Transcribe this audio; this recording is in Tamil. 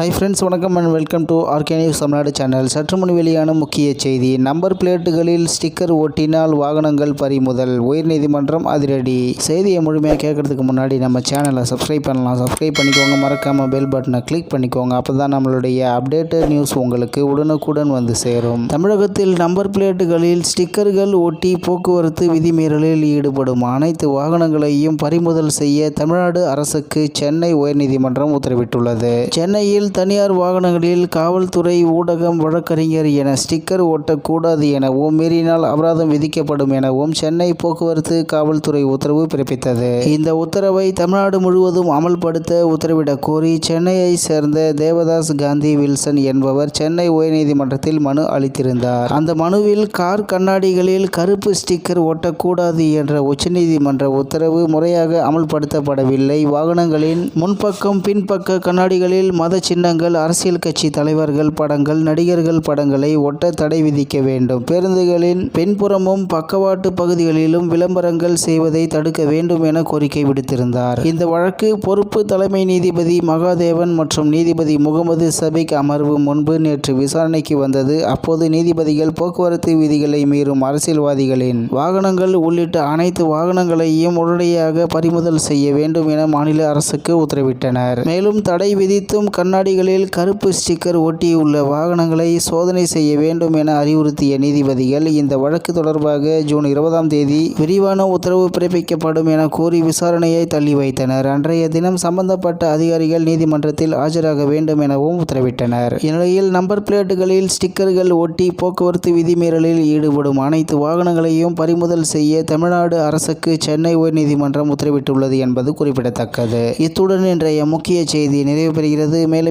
ஹை ஃப்ரெண்ட்ஸ் வணக்கம் and welcome to RK news Tamil Nadu channel சற்று முன் வெளியான முக்கிய செய்தி. நம்பர் பிளேட்டுகளில் ஸ்டிக்கர் ஒட்டினால் வாகனங்கள் பறிமுதல். உயர்நீதிமன்றம் அதிரடி. செய்தியை முழுமையாக கேட்கறதுக்கு முன்னாடி நம்ம சேனலை சப்ஸ்கிரைப் பண்ணலாம். சப்ஸ்கிரைப் பண்ணிக்கோங்க. மறக்காமல் பெல் பட்டனை கிளிக் பண்ணிக்கோங்க. அப்போ தான் நம்மளுடைய அப்டேட்டட் நியூஸ் உங்களுக்கு உடனுக்குடன் வந்து சேரும். தமிழகத்தில் நம்பர் பிளேட்டுகளில் ஸ்டிக்கர்கள் ஒட்டி போக்குவரத்து விதிமீறலில் ஈடுபடும் அனைத்து வாகனங்களையும் பறிமுதல் செய்ய தமிழ்நாடு அரசுக்கு சென்னை உயர்நீதிமன்றம் உத்தரவிட்டுள்ளது. சென்னையில் தனியார் வாகனங்களில் காவல்துறை ஊடகம் வழக்கறிஞர் என ஸ்டிக்கர் ஒட்டக்கூடாது எனவும் மீறினால் அபராதம் விதிக்கப்படும் எனவும் சென்னை போக்குவரத்து காவல்துறை உத்தரவு பிறப்பித்தது. இந்த உத்தரவை தமிழ்நாடு முழுவதும் அமல்படுத்த உத்தரவிடக் கோரி சென்னையை சேர்ந்த தேவதாஸ் காந்தி வில்சன் என்பவர் சென்னை உயர்நீதிமன்றத்தில் மனு அளித்திருந்தார். அந்த மனுவில் கார் கண்ணாடிகளில் கருப்பு ஸ்டிக்கர் ஒட்டக்கூடாது என்ற உச்சநீதிமன்ற உத்தரவு முறையாக அமல்படுத்தப்படவில்லை. வாகனங்களின் முன்பக்கம் பின்பக்க கண்ணாடிகளில் மத சின்னங்கள் அரசியல் கட்சி தலைவர்கள் படங்கள் நடிகர்கள் படங்களை ஒட்ட தடை விதிக்க வேண்டும். பேருந்துகளின் பின்புறமும் பக்கவாட்டு பகுதிகளிலும் விளம்பரங்கள் செய்வதை தடுக்க வேண்டும் என கோரிக்கை விடுத்திருந்தார். இந்த வழக்கு பொறுப்பு தலைமை நீதிபதி மகாதேவன் மற்றும் நீதிபதி முகமது சபிக் அமர்வு முன்பு நேற்று விசாரணைக்கு வந்தது. அப்போது நீதிபதிகள் போக்குவரத்து விதிகளை மீறும் அரசியல்வாதிகளின் வாகனங்கள் உள்ளிட்ட அனைத்து வாகனங்களையும் உடனடியாக பறிமுதல் செய்ய வேண்டும் என மாநில அரசுக்கு உத்தரவிட்டனர். மேலும் தடை விதித்தும் கண்ணாடிகளில் கருப்பு ஸ்டிக்கர் ஒட்டியுள்ள வாகனங்களை சோதனை செய்ய வேண்டும் என அறிவுறுத்திய நீதிபதிகள் இந்த வழக்கு தொடர்பாக ஜூன் இருபதாம் தேதி விரிவான உத்தரவு பிறப்பிக்கப்படும் என கூறி விசாரணையை தள்ளி வைத்தனர். அன்றைய தினம் சம்பந்தப்பட்ட அதிகாரிகள் நீதிமன்றத்தில் ஆஜராக வேண்டும் எனவும் உத்தரவிட்டனர். இந்நிலையில் நம்பர் பிளேட்டுகளில் ஸ்டிக்கர்கள் ஒட்டி போக்குவரத்து விதிமீறலில் ஈடுபடும் அனைத்து வாகனங்களையும் பறிமுதல் செய்ய தமிழ்நாடு அரசுக்கு சென்னை உயர்நீதிமன்றம் உத்தரவிட்டுள்ளது என்பது குறிப்பிடத்தக்கது. இத்துடன் இன்றைய முக்கிய செய்தி நிறைவு பெறுகிறது மேலும்